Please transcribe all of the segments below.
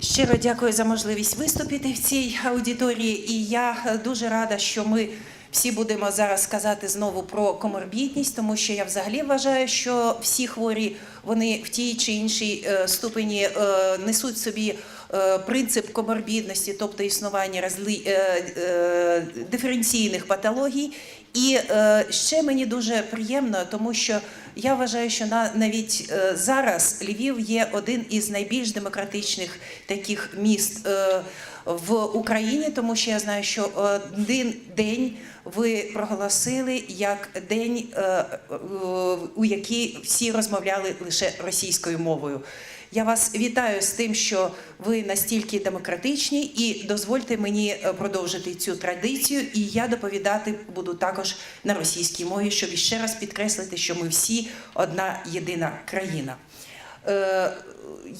Щиро дякую за можливість виступити в цій аудиторії. І я е, дуже рада, що ми всі будемо зараз сказати знову про коморбідність, тому що я взагалі вважаю, що всі хворі вони в тій чи іншій е, ступені е, несуть собі. Принцип коморбідності, тобто існування диференційних патологій. І е, ще мені дуже приємно, тому що я вважаю, що на, навіть е, зараз Львів є один із найбільш демократичних таких міст е, в Україні, тому що я знаю, що один день ви проголосили як день, е, е, у який всі розмовляли лише російською мовою. Я вас вітаю з тим, що ви настільки демократичні, і дозвольте мені е, продовжити цю традицію. І я доповідати буду також на російській мові, щоб ще раз підкреслити, що ми всі одна єдина країна. Э,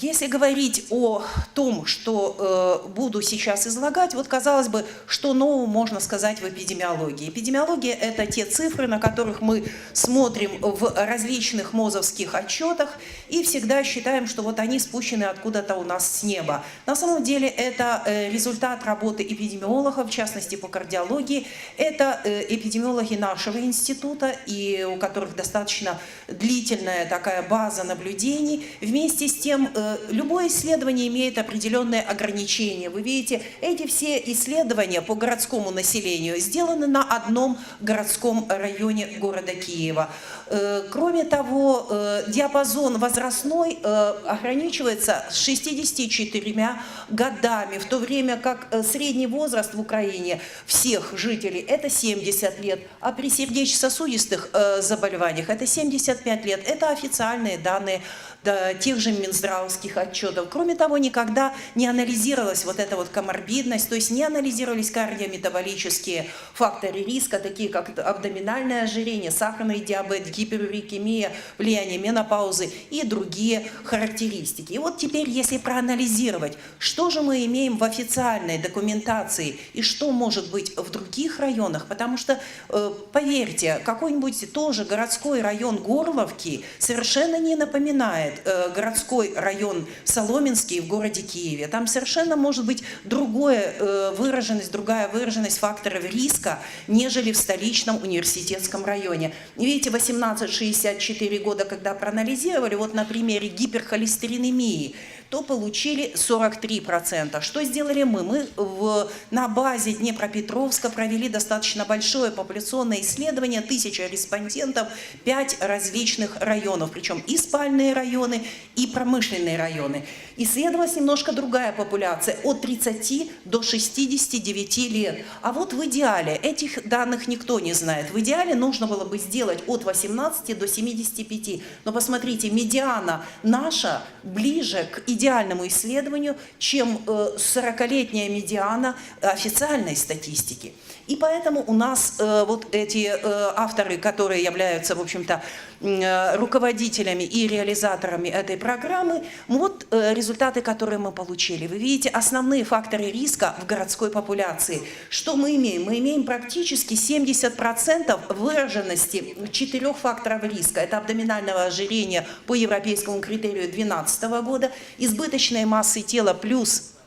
Если говорить о том, что э, буду сейчас излагать, вот казалось бы, что нового можно сказать в эпидемиологии. Эпидемиология – это те цифры, на которых мы смотрим в различных мозовских отчетах и всегда считаем, что вот они спущены откуда-то у нас с неба. На самом деле это э, результат работы эпидемиологов, в частности по кардиологии. Это эпидемиологи нашего института, и у которых достаточно длительная такая база наблюдений. Вместе с тем, э, любое исследование имеет определенные ограничения. Вы видите, эти все исследования по городскому населению сделаны на одном городском районе города Киева. Э, Кроме того, э, диапазон возрастной ограничивается 64 годами, в то время как средний возраст в Украине всех жителей это 70 лет, а при сердечно-сосудистых заболеваниях это 75 лет. Это официальные данные да, тех же Минздравских отчетов. Кроме того, никогда не анализировалась вот эта вот коморбидность, то есть не анализировались кардиометаболические факторы риска, такие как абдоминальное ожирение, сахарный диабет, гиперурикемия, влияние менопаузы и другие характеристики. И вот теперь, если проанализировать, что же мы имеем в официальной документации и что может быть в других районах, потому что, э, поверьте, какой-нибудь тоже городской район Горловки совершенно не напоминает э, городской район Соломенский в городе Киеве. Там совершенно может быть другая э, выраженность, другая выраженность факторов риска, нежели в столичном университетском районе. Видите, 18-64 года, когда проанализировали, вот на примере гиперхолестеринемии, то получили 43%. Что сделали мы? Мы в, на базе Днепропетровска провели достаточно большое популяционное исследование, тысяча респондентов, пять различных районов, причем и спальные районы, и промышленные районы. Исследовалась немножко другая популяция, от 30 до 69 лет. А вот в идеале, этих данных никто не знает, в идеале нужно было бы сделать от 18 до 75. Но посмотрите, медиана наша ближе к идеальному исследованию, чем э, 40-летняя медиана официальной статистики. И поэтому у нас э, вот эти э, авторы, которые являются, в общем-то, э, руководителями и реализаторами этой программы, вот э, результаты, которые мы получили. Вы видите основные факторы риска в городской популяции. Что мы имеем? Мы имеем практически 70% выраженности четырех факторов риска. Это абдоминального ожирения по европейскому критерию 2012 года, избыточной массы тела плюс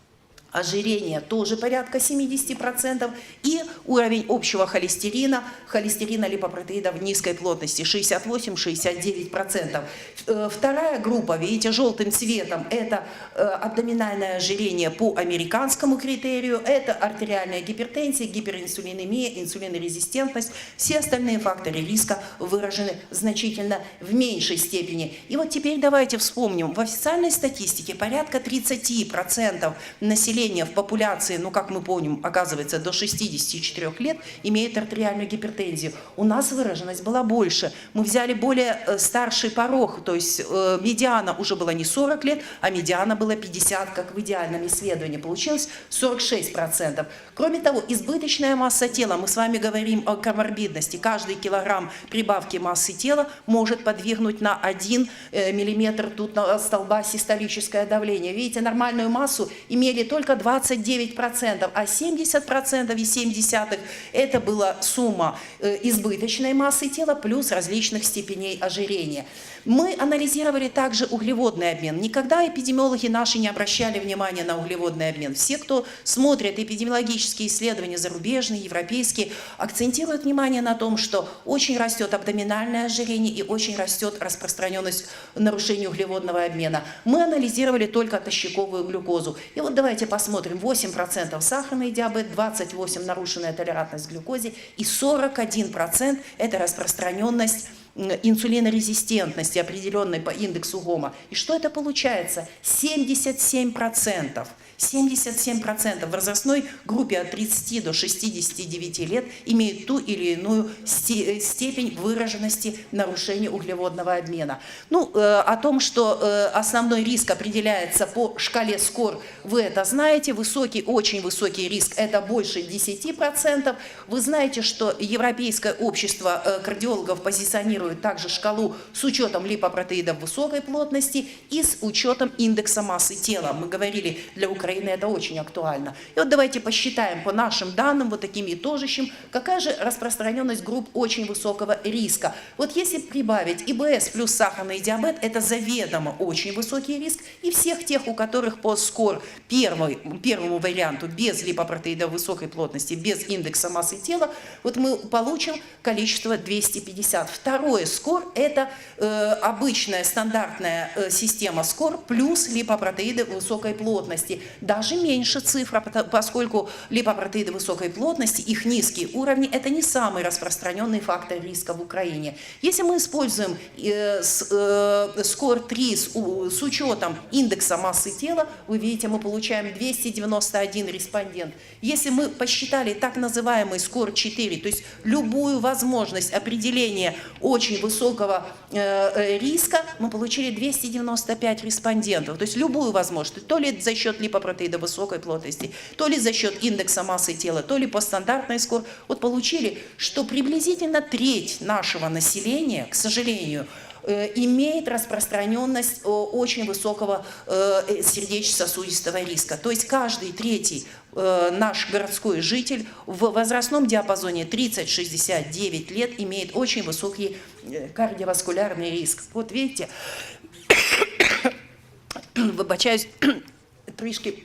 ожирение тоже порядка 70%, и уровень общего холестерина, холестерина липопротеидов низкой плотности 68-69%. Э, Вторая группа, видите, желтым цветом, это э, абдоминальное ожирение по американскому критерию, это артериальная гипертензия, гиперинсулинемия, инсулинорезистентность. Все остальные факторы риска выражены значительно в меньшей степени. И вот теперь давайте вспомним, в официальной статистике порядка 30% населения в популяции, ну как мы помним, оказывается, до 64 лет имеет артериальную гипертензию. У нас выраженность была больше. Мы взяли более э, старший порог, то есть э, медиана уже была не 40 лет, а медиана была 50, как в идеальном исследовании. Получилось 46%. Кроме того, избыточная масса тела, мы с вами говорим о коморбидности, каждый килограмм прибавки массы тела может подвигнуть на 1 э, миллиметр тут столба систолическое давление. Видите, нормальную массу имели только только 29%, а 70% и 70 это была сумма э, избыточной массы тела плюс различных степеней ожирения. Мы анализировали также углеводный обмен. Никогда эпидемиологи наши не обращали внимания на углеводный обмен. Все, кто смотрит эпидемиологические исследования зарубежные, европейские, акцентируют внимание на том, что очень растет абдоминальное ожирение и очень растет распространенность нарушений углеводного обмена. Мы анализировали только тощаковую глюкозу. И вот давайте посмотрим. 8% сахарный диабет, 28% нарушенная толерантность к глюкозе и 41% это распространенность инсулинорезистентности, определенной по индексу ГОМа. И что это получается? 77%. 77% в возрастной группе от 30 до 69 лет имеют ту или иную степень выраженности нарушения углеводного обмена. Ну, э, о том, что э, основной риск определяется по шкале СКОР, вы это знаете. Высокий, очень высокий риск – это больше 10%. Вы знаете, что Европейское общество э, кардиологов позиционирует также шкалу с учетом липопротеидов высокой плотности и с учетом индекса массы тела. Мы говорили, для Украины это очень актуально. И вот давайте посчитаем по нашим данным, вот таким итожащим, какая же распространенность групп очень высокого риска. Вот если прибавить ИБС плюс сахарный диабет, это заведомо очень высокий риск. И всех тех, у которых по СКОР первый, первому варианту без липопротеида высокой плотности, без индекса массы тела, вот мы получим количество 250. Второе СКОР – это э, обычная стандартная э, система СКОР плюс липопротеиды высокой плотности даже меньше цифра, поскольку липопротеиды высокой плотности, их низкие уровни – это не самый распространенный фактор риска в Украине. Если мы используем э, э, скор 3 с, с учетом индекса массы тела, вы видите, мы получаем 291 респондент. Если мы посчитали так называемый скор 4, то есть любую возможность определения очень высокого э, риска, мы получили 295 респондентов. То есть любую возможность, то ли за счет липопротеидов, протеида высокой плотности, то ли за счет индекса массы тела, то ли по стандартной скор, вот получили, что приблизительно треть нашего населения, к сожалению, э, имеет распространенность очень высокого э, сердечно-сосудистого риска. То есть каждый третий э, наш городской житель в возрастном диапазоне 30-69 лет имеет очень высокий кардиоваскулярный риск. Вот видите, выбачаюсь, трішки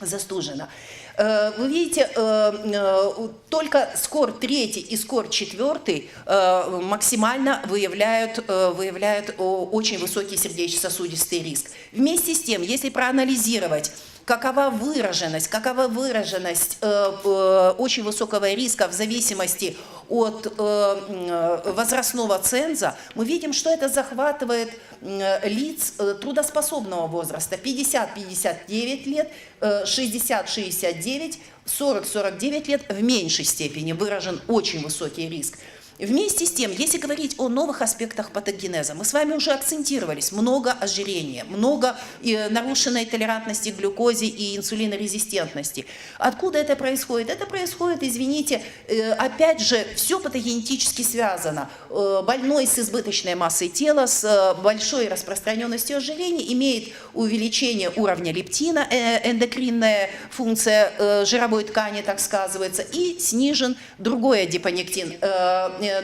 застужена. Э, вы видите, э, э, только скор третий и скор четвертый максимально выявляют, выявляют очень высокий сердечно-сосудистый риск. Вместе с тем, если проанализировать какова выраженность, какова выраженность очень высокого риска в зависимости от возрастного ценза, мы видим, что это захватывает лиц трудоспособного возраста 50-59 лет, 60-69, 40-49 лет в меньшей степени выражен очень высокий риск. Вместе с тем, если говорить о новых аспектах патогенеза, мы с вами уже акцентировались, много ожирения, много э, нарушенной толерантности к глюкозе и инсулинорезистентности. Откуда это происходит? Это происходит, извините, э, опять же, все патогенетически связано. Э, больной с избыточной массой тела, с большой распространенностью ожирения имеет увеличение уровня лептина, эндокринная функция жировой ткани так сказывается, и снижен другой адипонектин,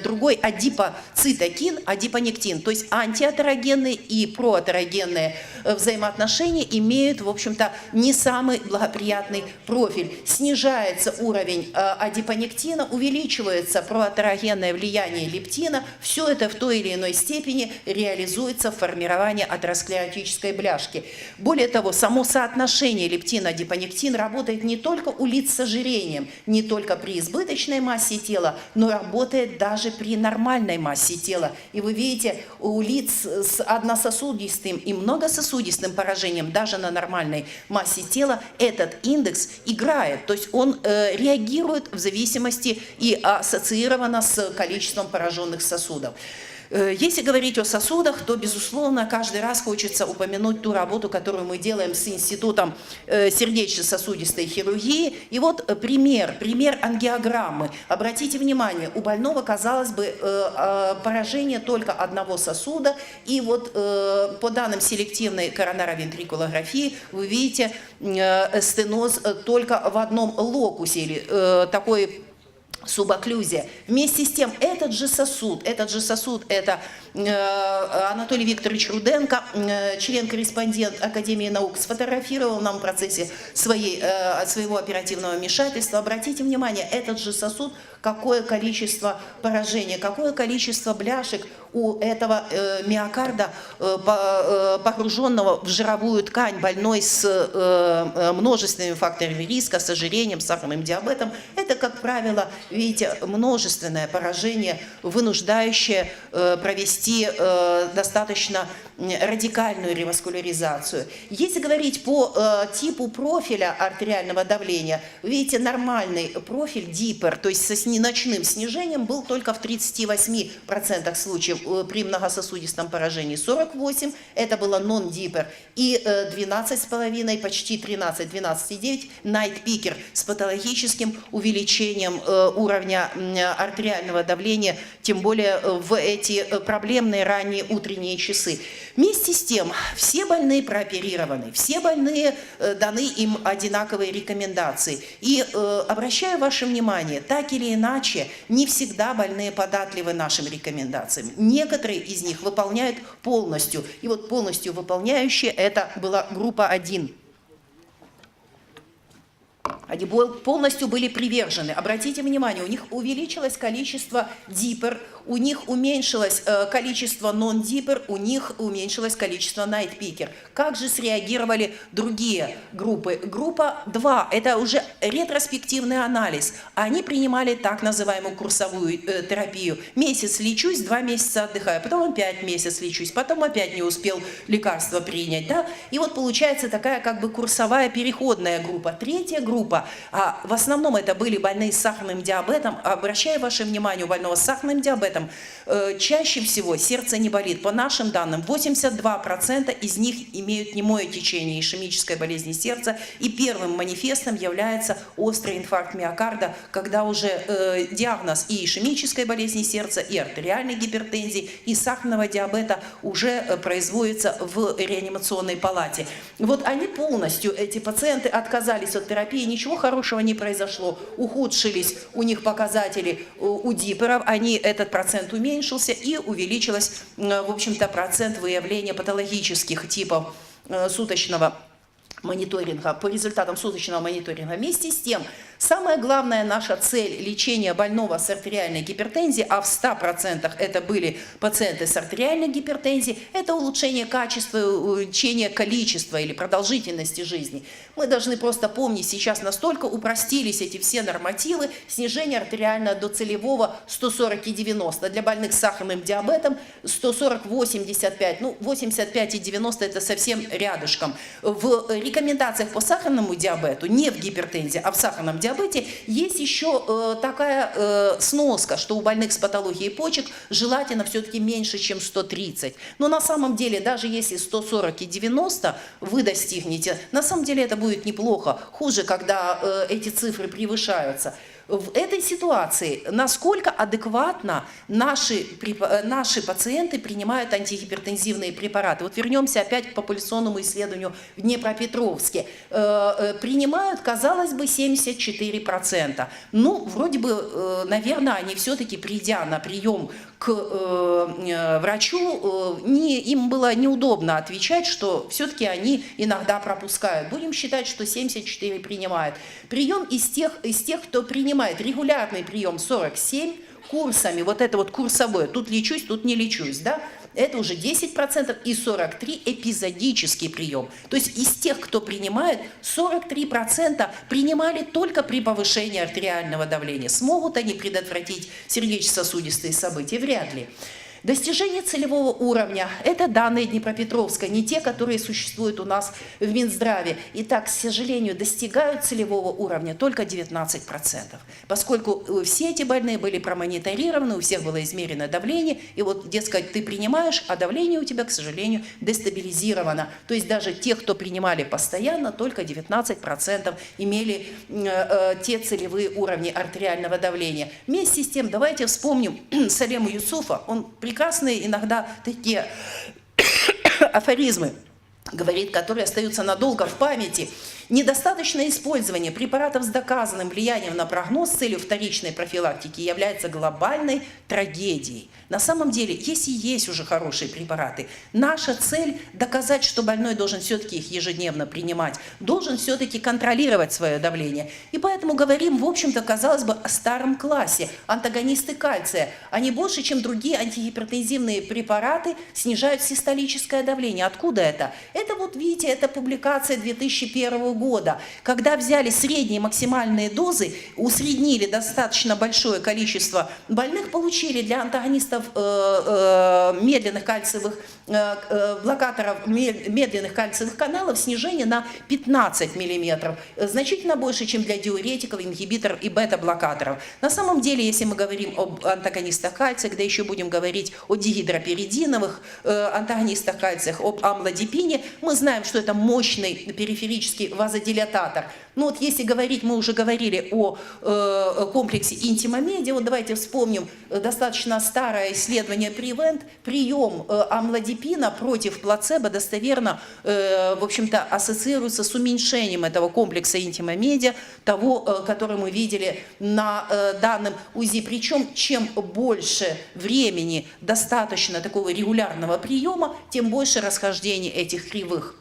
другой адипоцитокин, адипонектин. То есть антиатерогенные и проатерогенные э, взаимоотношения имеют, в общем-то, не самый благоприятный профиль. Снижается уровень э, адипонектина, увеличивается проатерогенное влияние лептина. Все это в той или иной степени реализуется в формировании атеросклеротической бляшки. Более того, само соотношение лептин-адипонектин работает не только у лиц с ожирением, не только при избыточной массе тела, но работает даже даже при нормальной массе тела. И вы видите, у лиц с однососудистым и многососудистым поражением, даже на нормальной массе тела, этот индекс играет. То есть он э, реагирует в зависимости и ассоциировано с количеством пораженных сосудов. Э, Если говорить о сосудах, то, безусловно, каждый раз хочется упомянуть ту работу, которую мы делаем с Институтом э, сердечно-сосудистой хирургии. И вот э, пример, пример ангиограммы. Обратите внимание, у больного, казалось бы, э, поражение только одного сосуда. И вот по данным селективной коронаровентрикулографии вы видите стеноз только в одном локусе или такой субоклюзия. Вместе с тем, этот же сосуд, этот же сосуд, это э, Анатолий Викторович Руденко, э, член-корреспондент Академии наук, сфотографировал нам в процессе своей, э, своего оперативного вмешательства. Обратите внимание, этот же сосуд, какое количество поражения, какое количество бляшек у этого э, миокарда, э, по- э, погруженного в жировую ткань, больной с э, э, множественными факторами риска, с ожирением, с сахарным диабетом. Это, как правило, видите, множественное поражение, вынуждающее э, провести э, достаточно радикальную реваскуляризацию. Если говорить по э, типу профиля артериального давления, видите, нормальный профиль дипер, то есть сни- ночным снижением, был только в 38% случаев при многососудистом поражении. 48 это было нон-дипер. И э, 12,5, почти 13, 12,9 night пикер с патологическим увеличением э, уровня артериального давления, тем более э, в эти э, проблемные ранние утренние часы. Вместе с тем, все больные прооперированы, все больные даны им одинаковые рекомендации. И обращаю ваше внимание, так или иначе, не всегда больные податливы нашим рекомендациям. Некоторые из них выполняют полностью. И вот полностью выполняющие это была группа 1. Они полностью были привержены. Обратите внимание, у них увеличилось количество дипер, у них уменьшилось э, количество нон-дипер, у них уменьшилось количество найт-пикер. Как же среагировали другие группы? Группа 2 – это уже ретроспективный анализ. Они принимали так называемую курсовую э, терапию. Месяц лечусь, два месяца отдыхаю, потом опять месяц лечусь, потом опять не успел лекарство принять. Да? И вот получается такая как бы курсовая переходная группа. Третья группа, а в основном это были больные с сахарным диабетом. Обращаю ваше внимание, у больного с сахарным диабетом э, чаще всего сердце не болит. По нашим данным, 82% из них имеют немое течение ишемической болезни сердца. И первым манифестом является острый инфаркт миокарда, когда уже э, диагноз и ишемической болезни сердца, и артериальной гипертензии, и сахарного диабета уже э, производится в реанимационной палате. Вот они полностью, эти пациенты, отказались от терапии, ничего хорошего не произошло, ухудшились у них показатели у диперов, они, этот процент уменьшился и увеличилось, э, в общем-то, процент выявления патологических типов э, суточного мониторинга, по результатам суточного мониторинга. Вместе с тем, самая главная наша цель лечения больного с артериальной гипертензией, а в 100% это были пациенты с артериальной гипертензией, это улучшение качества, улучшение количества или продолжительности жизни. Мы должны просто помнить, сейчас настолько упростились эти все нормативы, снижение артериального до целевого 140 и 90. Для больных с сахарным диабетом 140, 85, ну 85 и 90 это совсем рядышком. В рекомендациях по сахарному диабету, не в гипертензии, а в сахарном диабете, есть еще э, такая э, сноска, что у больных с патологией почек желательно все-таки меньше, чем 130. Но на самом деле, даже если 140 и 90 вы достигнете, на самом деле это будет неплохо. Хуже, когда э, эти цифры превышаются в этой ситуации, насколько адекватно наши, э, наши пациенты принимают антигипертензивные препараты. Вот вернемся опять к популяционному исследованию в Днепропетровске. Э, э, Принимают, казалось бы, 74%. Ну, вроде бы, наверное, они все-таки, придя на прием к э, э, врачу, э, не, им было неудобно отвечать, что все-таки они иногда пропускают. Будем считать, что 74 принимают. Прием из тех, из тех, кто принимает регулярный прием 47, курсами, вот это вот курсовое, тут лечусь, тут не лечусь, да, это уже 10% и 43 эпизодический прием. То есть из тех, кто принимает, 43% принимали только при повышении артериального давления. Смогут они предотвратить сердечно-сосудистые события? Вряд ли. Достижение целевого уровня – это данные Днепропетровска, не те, которые существуют у нас в Минздраве. И так, к сожалению, достигают целевого уровня только 19%, поскольку э, все эти больные были промониторированы, у всех было измерено давление, и вот, дескать, ты принимаешь, а давление у тебя, к сожалению, дестабилизировано. То есть даже те, кто принимали постоянно, только 19% имели э, э, те целевые уровни артериального давления. Вместе с тем, давайте вспомним Салему Юсуфа, он прекрасные иногда такие афоризмы говорит, которые остаются надолго в памяти. Недостаточное использование препаратов с доказанным влиянием на прогноз с целью вторичной профилактики является глобальной трагедией. На самом деле, если есть уже хорошие препараты, наша цель доказать, что больной должен все-таки их ежедневно принимать, должен все-таки контролировать свое давление. И поэтому говорим, в общем-то, казалось бы, о старом классе. Антагонисты кальция. Они больше, чем другие антигипертензивные препараты, снижают систолическое давление. Откуда это? Это вот, видите, это публикация 2001 года, когда взяли средние максимальные дозы, усреднили достаточно большое количество больных, получили для антагонистов э, э, медленных кальциевых э, блокаторов медленных кальциевых каналов снижение на 15 миллиметров, значительно больше, чем для диуретиков, ингибиторов и бета-блокаторов. На самом деле, если мы говорим об антагонистах кальция, когда еще будем говорить о дигидроперидиновых антагонистах кальция, об амлодипине, мы знаем, что это мощный периферический вазодилататор. Ну вот если говорить, мы уже говорили о э, комплексе интимомедиа, вот давайте вспомним э, достаточно старое исследование Prevent, прием э, амлодипина против плацебо достоверно, э, в общем-то, ассоциируется с уменьшением этого комплекса интимомедиа, того, э, который мы видели на э, данном УЗИ. Причем, чем больше времени достаточно такого регулярного приема, тем больше расхождений этих кривых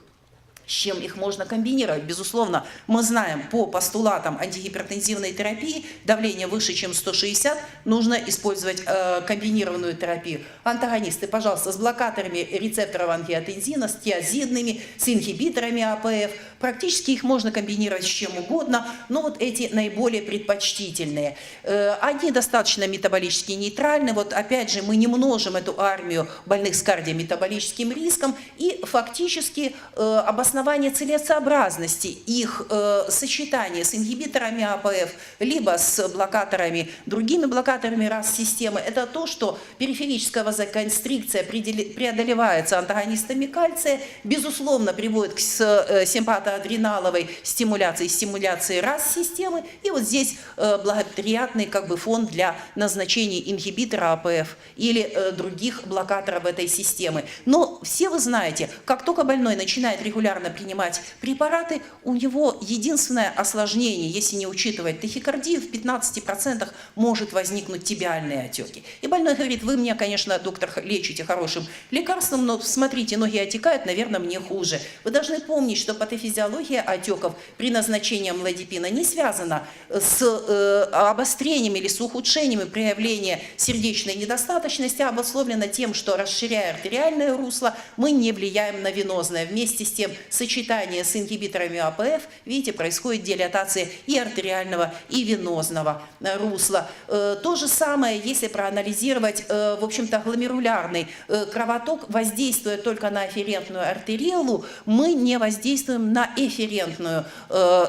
с чем их можно комбинировать. Безусловно, мы знаем по постулатам антигипертензивной терапии, давление выше, чем 160, нужно использовать э, комбинированную терапию. Антагонисты, пожалуйста, с блокаторами рецепторов ангиотензина, с тиазидными, с ингибиторами АПФ. Практически их можно комбинировать с чем угодно, но вот эти наиболее предпочтительные. Э, они достаточно метаболически нейтральны. Вот опять же, мы не множим эту армию больных с кардиометаболическим риском и фактически э, обосновываем основании целесообразности их э, сочетания с ингибиторами АПФ, либо с блокаторами, другими блокаторами РАС-системы, это то, что периферическая вазоконстрикция преодолевается антагонистами кальция, безусловно, приводит к э, симпатоадреналовой стимуляции, стимуляции РАС-системы, и вот здесь э, благоприятный как бы фон для назначения ингибитора АПФ или э, других блокаторов этой системы. Но все вы знаете, как только больной начинает регулярно регулярно принимать препараты, у него единственное осложнение, если не учитывать тахикардию, в 15% может возникнуть тибиальные отеки. И больной говорит, вы меня, конечно, доктор, лечите хорошим лекарством, но смотрите, ноги отекают, наверное, мне хуже. Вы должны помнить, что патофизиология отеков при назначении амлодипина не связана с э, обострением или с ухудшением проявления сердечной недостаточности, а обусловлена тем, что расширяя артериальное русло, мы не влияем на венозное. Вместе с тем, сочетание с ингибиторами АПФ, видите, происходит дилатация и артериального, и венозного э, русла. Э, то же самое, если проанализировать, э, в общем-то, гломерулярный кровоток, воздействуя только на афферентную артериолу, мы не воздействуем на эферентную,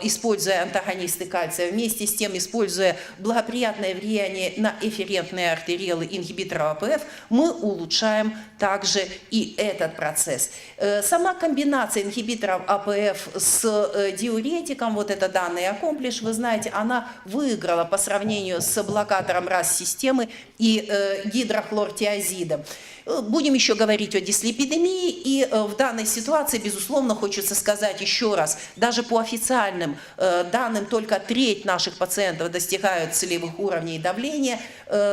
используя антагонисты кальция. Вместе с тем, используя благоприятное влияние на эферентные артериолы ингибитора АПФ, мы улучшаем также и этот процесс. Сама комбинация ингибиторов ингибиторов АПФ с э, диуретиком, вот это данный аккомплиш, вы знаете, она выиграла по сравнению с блокатором РАС-системы и э, гидрохлортиазидом. Э, будем еще говорить о дислепидемии, и в данной ситуации, безусловно, хочется сказать еще раз, даже по официальным данным только треть наших пациентов достигают целевых уровней давления.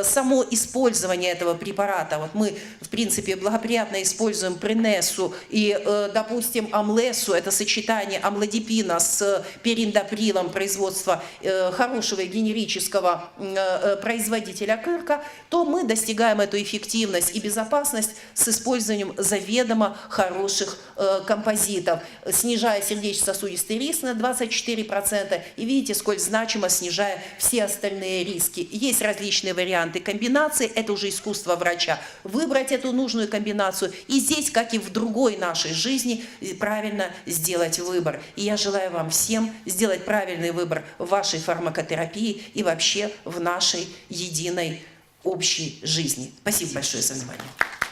Само использование этого препарата, вот мы, в принципе, благоприятно используем принесу и, допустим, амлесу, это сочетание амлодипина с периндаприлом производства хорошего генерического производителя Кырка, то мы достигаем эту эффективность и безопасность с использованием заведомо хороших э, композитов, снижая сердечно-сосудистый риск на 24%. И видите, сколь значимо снижая все остальные риски. Есть различные варианты комбинаций, это уже искусство врача. Выбрать эту нужную комбинацию и здесь, как и в другой нашей жизни, правильно сделать выбор. И я желаю вам всем сделать правильный выбор в вашей фармакотерапии и вообще в нашей единой общей жизни. Спасибо большое за внимание.